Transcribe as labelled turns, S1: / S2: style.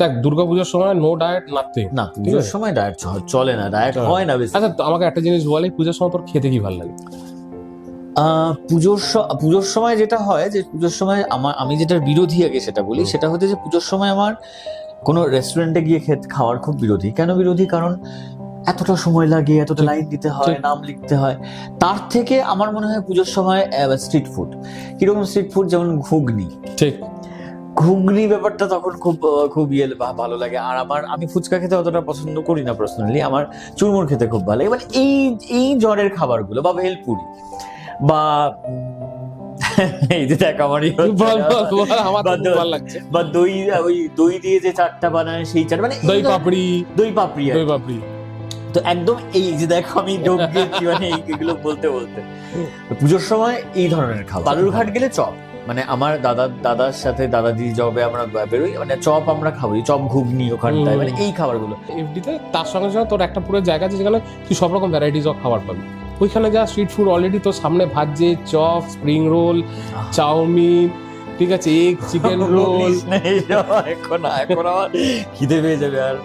S1: দেখ দুর্গাপূজার সময় নো ডায়েট নাথিং
S2: না পুজোর সময় ডায়েট চলে না ডায়েট হয় না বেশি।
S1: আচ্ছা তো আমাকে একটা জিনিস বলে পুজোর সময় তোর খেতে কি ভালো লাগে?
S2: পুজোর পুজোর সময় যেটা হয় যে পুজোর সময় আমার আমি যেটার বিরোধী আগে সেটা বলি সেটা হচ্ছে যে পুজোর সময় আমার কোনো রেস্টুরেন্টে গিয়ে খেতে খাওয়ার খুব বিরোধী। কেন বিরোধী? কারণ এতটা সময় লাগে এতটা লাইন দিতে হয় নাম লিখতে হয়। তার থেকে আমার মনে হয় পুজোর সময় স্ট্রিট ফুড কীরকম স্ট্রিট ফুড যেমন ঘুগনি।
S1: ঠিক।
S2: ঘুগনি ব্যাপারটা তখন খুব খুব ইয়ে ভালো লাগে। আর আমার আমি ফুচকা খেতে অতটা পছন্দ করি না পার্সোনালি আমার চুরমুর খেতে খুব ভালো লাগে। মানে এই এই জ্বরের খাবারগুলো বা ভেলপুরি বা এই যে দেখ আমারই
S1: আমার
S2: বা দই- ওই দই দিয়ে যে চাটটা বানায় সেই চাট মানে
S1: দই পাপড়ি।
S2: দই পাপড়ি
S1: দই পাপড়ি।
S2: তো একদম এই যে দেখো আমি যোগ দিয়েছি মানে এই- এগুলো বলতে বলতে। পুজোর সময় এই ধরনের খাবার। বালুরঘাট গেলে চপ। মানে আমার দাদা দাদার সাথে দাদা দিদি জবে আমরা বেরোই মানে চপ আমরা খাব এই চপ ঘুগনি ওখানটায় মানে এই খাবারগুলো।
S1: এফডিতে তার সঙ্গে সঙ্গে তোর একটা পুরো জায়গা আছে যেখানে তুই সব রকম ভ্যারাইটিস অফ খাবার পাবি। ওইখানে যা স্ট্রিট ফুড অলরেডি তোর সামনে ভাজছে চপ স্প্রিং রোল চাউমিন ঠিক আছে এগ চিকেন রোল
S2: এখন এখন আমার খিদে পেয়ে যাবে আর।